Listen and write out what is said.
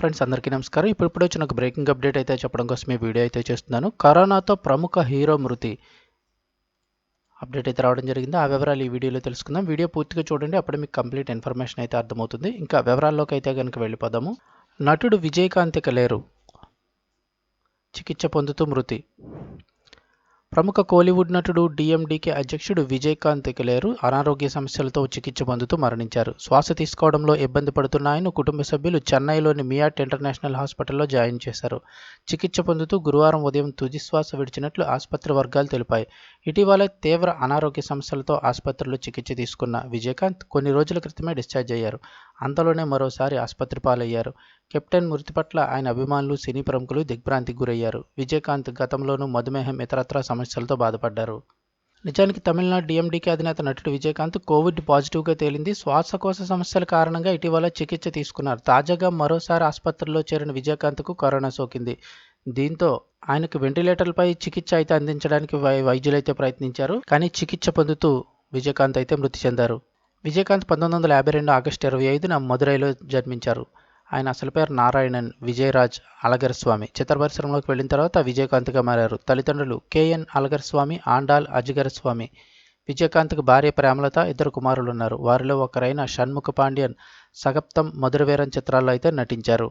Friends అందరికీ నమస్కారం. ఇప్పుడు ఇప్పుడు వచ్చిన ఒక బ్రేకింగ్ అప్డేట్ అయితే చెప్పడం కోసం మీ వీడియో అయితే చేస్తున్నాను. కరోనాతో ప్రముఖ హీరో మృతి అప్డేట్ అయితే రావడం జరిగింది. ఆ వివరాలు ఈ వీడియోలో తెలుసుకుందాం. వీడియో పూర్తిగా చూడండి అప్పుడే మీకు కంప్లీట్ ఇన్ఫర్మేషన్ అయితే అర్థమవుతుంది. ఇంకా వివరాల్లోకి అయితే కనుక వెళ్ళిపోదాము. నటుడు విజయకాంతిక లేరు. చికిత్స పొందుతూ మృతి. ప్రముఖ కోలీవుడ్ నటుడు డిఎండికే అధ్యక్షుడు విజయకాంత్ కలేరు అనారోగ్య సమస్యలతో చికిత్స పొందుతూ మరణించారు. శ్వాస తీసుకోవడంలో ఇబ్బంది పడుతున్న ఆయన కుటుంబ సభ్యులు చెన్నైలోని మియాట్ ఇంటర్నేషనల్ హాస్పిటల్లో జాయిన్ చేశారు. చికిత్స పొందుతూ గురువారం ఉదయం తుదిశ్వాస విడిచినట్లు ఆసుపత్రి వర్గాలు తెలిపాయి. ఇటీవల తీవ్ర అనారోగ్య సమస్యలతో ఆసుపత్రిలో చికిత్స తీసుకున్న విజయకాంత్ కొన్ని రోజుల క్రితమే డిశ్చార్జ్ అయ్యారు. అంతలోనే మరోసారి ఆసుపత్రి పాలయ్యారు. కెప్టెన్ మృతి పట్ల ఆయన అభిమానులు సినీ ప్రముఖులు దిగ్భ్రాంతికి గురయ్యారు. విజయకాంత్ గతంలోనూ మధుమేహం ఇతరత్రా సమస్యలతో బాధపడ్డారు. నిజానికి తమిళనాడు డిఎండికే అధినేత నటుడు విజయకాంత్ కోవిడ్ పాజిటివ్గా తేలింది. శ్వాసకోశ సమస్యల కారణంగా ఇటీవల చికిత్స తీసుకున్నారు. తాజాగా మరోసారి ఆసుపత్రిలో చేరిన విజయకాంత్కు కరోనా సోకింది. దీంతో ఆయనకు వెంటిలేటర్లపై చికిత్స అయితే అందించడానికి వై వైద్యులైతే ప్రయత్నించారు. కానీ చికిత్స పొందుతూ విజయకాంత్ అయితే మృతి చెందారు. విజయకాంత్ పంతొమ్మిది వందల యాభై రెండు ఆగస్టు ఇరవై ఐదున మదురైలో జన్మించారు. ఆయన అసలు పేరు నారాయణన్ విజయరాజ్ అలగర్ స్వామి చిత్ర పరిశ్రమలోకి వెళ్ళిన తర్వాత విజయకాంత్గా మారారు. తల్లిదండ్రులు కేఎన్ అలగర్ స్వామి ఆండాల్ అజిగర్ స్వామి విజయకాంత్కు భార్య ప్రేమలత ఇద్దరు కుమారులు ఉన్నారు వారిలో ఒకరైన షణ్ముఖ పాండ్యన్ సగప్తం మధురవీరం చిత్రాల్లో అయితే నటించారు.